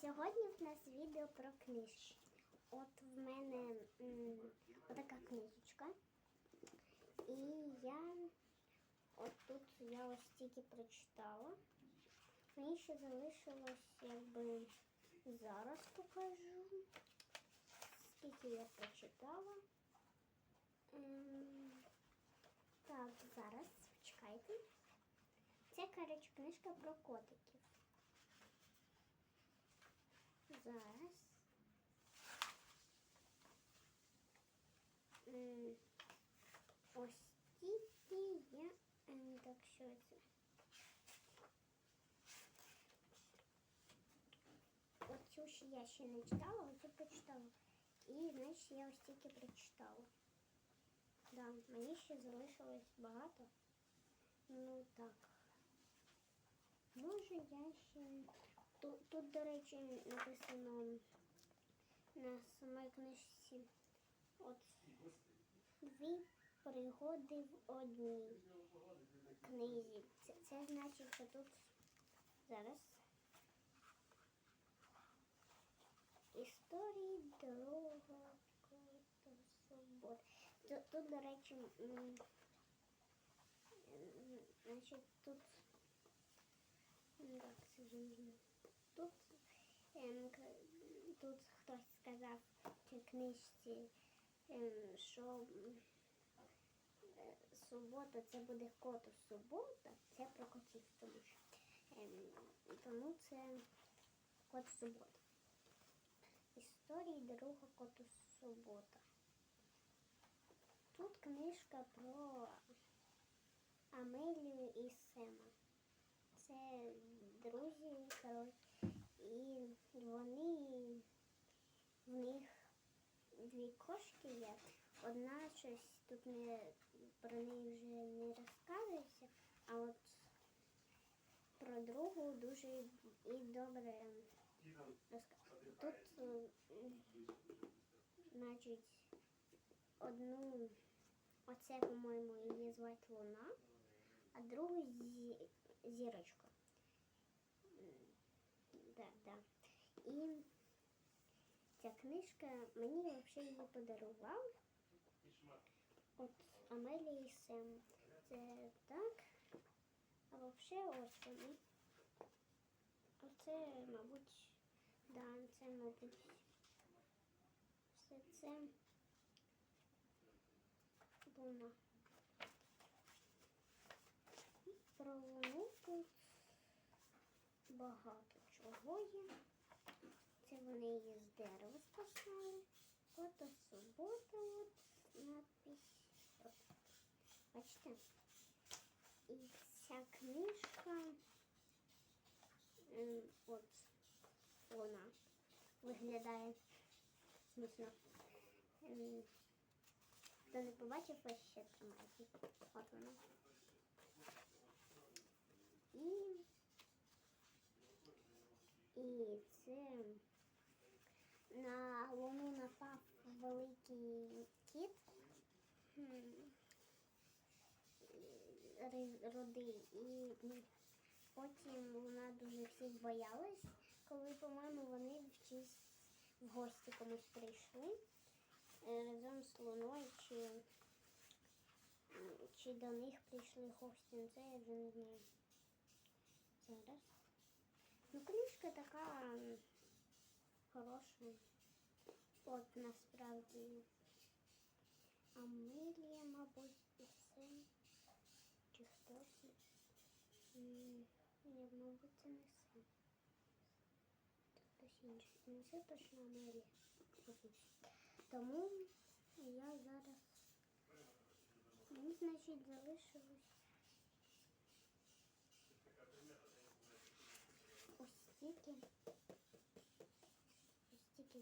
Сьогодні в нас відео про книжки. От в мене м, отака книжечка. І я от тут я ось тільки прочитала. Мені ще залишилось, якби зараз покажу, скільки я прочитала. Так, зараз чекайте. Це коротше, книжка про котиків. Зараз. М, Ось тільки я. ем, Так, що це? Оцю ж я ще не читала, оцю прочитала. І, значить, я ось тільки прочитала. Да, мені ще залишилось багато. Ну так. Може я ще. Тут, тут до речі, написано на самій книжці от дві пригоди в одній книзі. Це, це значить, що тут зараз історії дорога до свободи. Тут, тут, до речі, значить, тут Так, це вже можна. Тут, ем, тут хтось сказав в книжці, ем, що е, субота це буде коту субота, це про котів, тому що ем, тому це кот субота. Історії друга коту субота. Тут книжка про Амелію і Сема це друзі, коротше, і вони в них дві кошки є. Одна щось тут не про неї вже не розказується, а от про другу дуже і добре розказується. Тут, значить, одну, оце, по-моєму, її звати Луна, а другу зі, зірочка. Да, да. І ця книжка мені взагалі її подарував. От Амелія і Сем. Це так. А взагалі ось вони. Оце, мабуть, да, це, мабуть, все це луна. Про луну тут багато чого є. Це вони її з дерева спасали. От от субота, от надпись. От. Бачите? І ця книжка, ем, от вона виглядає смішно. Ем, Хто не побачив, ось ще тримайте. От вона. І, і це на луну напав великий кіт рудий. І потім вона дуже всіх боялась, коли, по-моєму, вони в чись в гості комусь прийшли е, разом з луною, чи, чи до них прийшли гості. Ну, Це я вже не знаю. Зараз. Ну, книжка така м, хороша. От насправді. Амелія, мабуть, і син. Чи хтось. М, Ні, мабуть, це не син. Це хтось інший. Не це точно Амелія. Мабуть. Тому я зараз. Мені, значить, залишилось.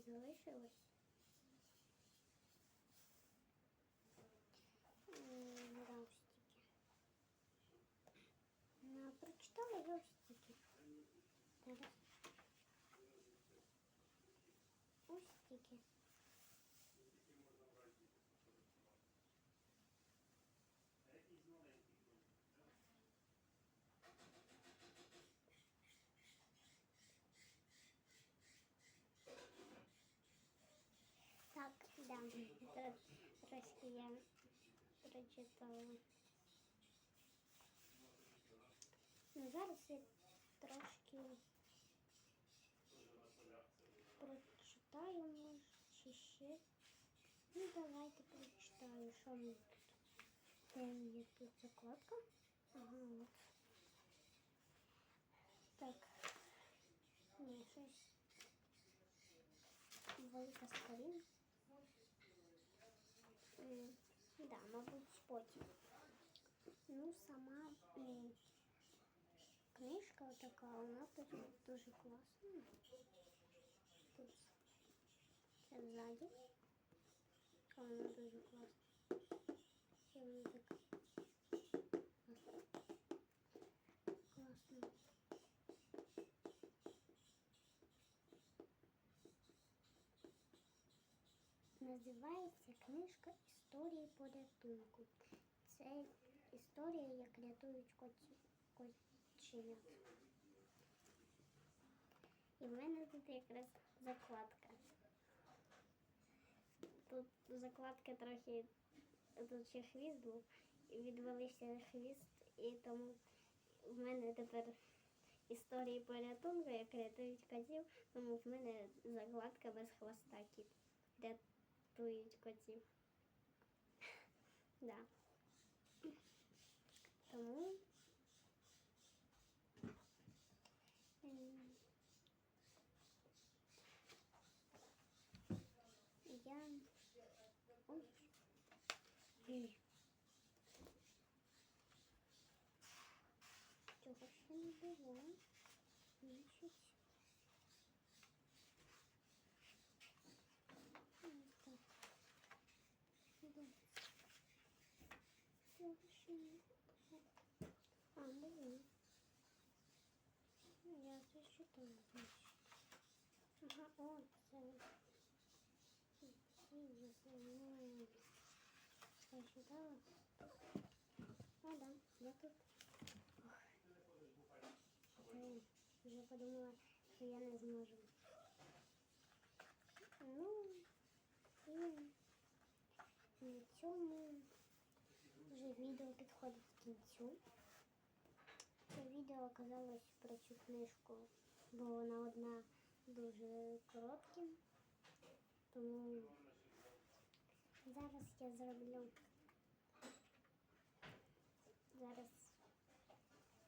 Залишилось. М, Да, ось стільки. Ну, прочитала я ось стільки. Зараз. Ось стільки. Да, тр- трошки я прочитала. Ну, зараз я трошки прочитаю, може, чи ще. Ну, давайте прочитаю, що ми тут. Там є тут закладка. Ага, от. Так. Ні, щось. Велика сторінка. М, Да, мабуть, потім. Ну, сама м, книжка така, вона дуже, дуже класна. Тут це ззаді. Вона дуже класна. І вона така класна. Називається книжка Історії порятунку. Це історія, як рятують коті, котченят. І в мене тут якраз закладка. Тут закладка трохи тут ще хвіст був, і відвалився хвіст, і тому в мене тепер історії порятунку, як рятують котів, тому в мене закладка без хвоста кіт. Котів. Да. Тому я ой. Цього ще не було. Значить. м, Так. Де? Цього ще не було. А, було. Ну, Я це читала, значить. Ага, о, це. Ну, я читала. А, да, я тут. Ох. Блін, вже подумала, що я не зможу. Ну, і на цьому вже відео підходить к кінцю. Це відео оказалось про цю книжку, бо вона одна дуже коротка. Тому зараз я зроблю. Зараз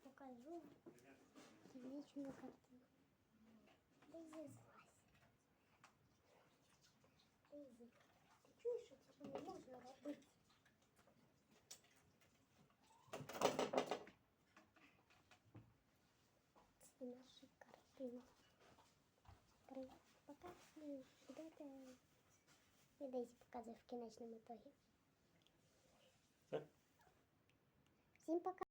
покажу табличну картину. Де злазь? Ізі. Ти чуєш, що це не можна робити? Картина. При- Пока і будете і Дейзі показує в кінечному ітогі. Всем Всім пока.